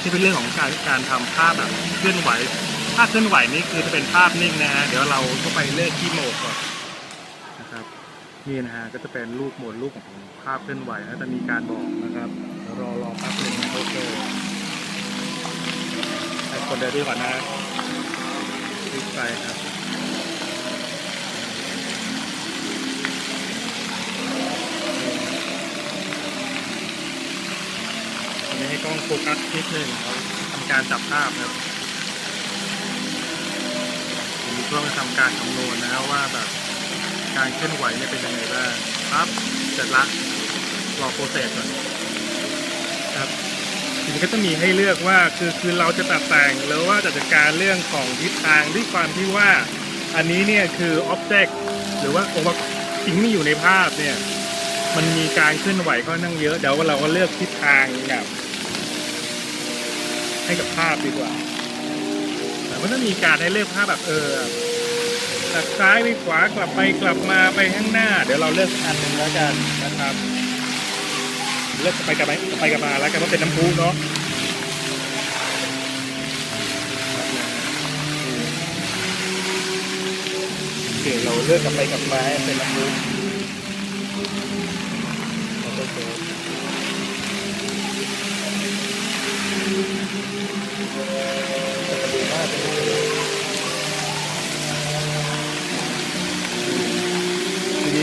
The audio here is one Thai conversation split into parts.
ที่เป็นเรื่องของการการทำภาพแบบเคลื่อนไหว ภาพเคลื่อนไหวนี่คือจะเป็นภาพนิ่งนะฮะเดี๋ยวเราก็ไปเลือกที่โหมดก่อนนะครับนี่นะฮะก็จะเป็นรูปโหมดรูปของภาพเคลื่อนไหวแล้วจะมีการบอกนะครับรอรอแป๊บนึงนะโอเคให้คนเดียวด้วยก่อนนะคลิกไปครับ นี้ให้กล้องโฟกัสนิดหนึ่งเราทำการจับภาพครับผมมีกล้องจะทำการคำนวณนะครับว่าแบบการเคลื่อนไหวเนี่ยเป็นยังไงบ้างครับเสร็จละรอโปรเซสก่อนครับทีนี้ก็จะมีให้เลือกว่าคือคือเราจะตัดแต่งหรือว่าจะจัดการเรื่องของทิศทางด้วยความที่ว่า อันนี้เนี่ยคืออ็อบเจกต์หรือว่าองค์ประกอบสิ่งที่อยู่ในภาพเนี่ยมันมีการเคลื่อนไหวค่อนข้างเยอะเดี๋ยวเราก็เลือกทิศทางแบบ ให้กับภาพดีกว่าแต่มันต้องมีการให้เลือกภาพแบบเออจากซ้ายไปขวากลับไปกลับมาไปข้างหน้า เดี๋ยวเราเลือกอันหนึ่งแล้วกันนะครับ เลือกไปกลับไปไปกลับมาแล้วกันว่าเป็นน้ำพุเนาะโอเคเราเลือกกลับไปกลับมาเป็นน้ำพุ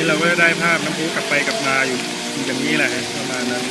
เราก็ได้ภาพน้ำพุกลับไปกลับมาอยู่อย่างนี้แหละประมาณนั้น